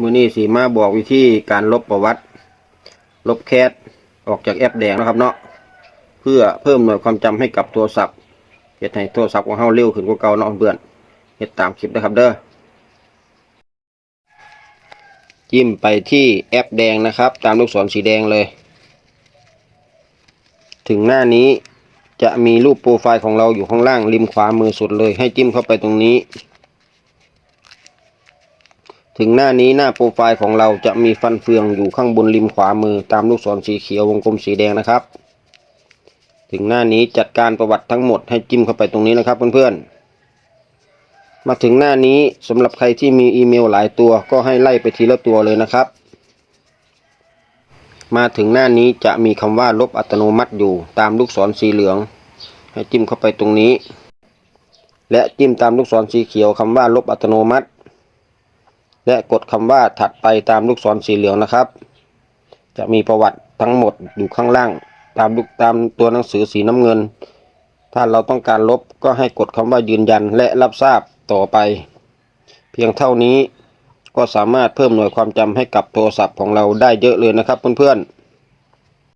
มือนี้สีมาบอกวิธีการลบประวัติ ลบแคสออกจากแอปแดงนะครับเนาะเพื่อเพิ่มหน่วยความจำให้กับโทรศัพท์เฮ็ดให้โทรศัพท์ของเฮาเร็วขึ้นกว่าเก่าเนาะเพื่อนเฮ็ดตามคลิปนะครับเด้อจิ้มไปที่แอปแดงนะครับ ตามลูกศรสีแดงเลย ถึงหน้านี้จะมีรูปโปรไฟล์ของเราอยู่ข้างล่างริมขวามือสุดเลย ให้จิ้มเข้าไปตรงนี้ ถึงหน้านี้หน้าโปรไฟล์ของเราจะมีฟันเฟืองอยู่ข้างบนริมขวามือตามลูกศรสีเขียววงกลมสีแดงนะครับ ถึงหน้านี้จัดการประวัติทั้งหมดให้จิ้มเข้าไปตรงนี้นะครับเพื่อนๆ มาถึงหน้านี้สำหรับใครที่มีอีเมลหลายตัวก็ให้ไล่ไปทีละตัวเลยนะครับ มาถึงหน้านี้จะมีคำว่าลบอัตโนมัติอยู่ตามลูกศรสีเหลือง ให้จิ้มเข้าไปตรงนี้ และจิ้มตามลูกศรสีเขียวคำว่าลบอัตโนมัติ และกดคำว่าถัดไปตามลูกศรสีเหลืองนะครับ จะมีประวัติทั้งหมดอยู่ข้างล่าง ตามลูกตามตัวหนังสือสีน้ำเงิน ถ้าเราต้องการลบก็ให้กดคำว่ายืนยันและรับทราบต่อไป เพียงเท่านี้ก็สามารถเพิ่มหน่วยความจำให้กับโทรศัพท์ของเราได้เยอะเลยนะครับเพื่อนๆ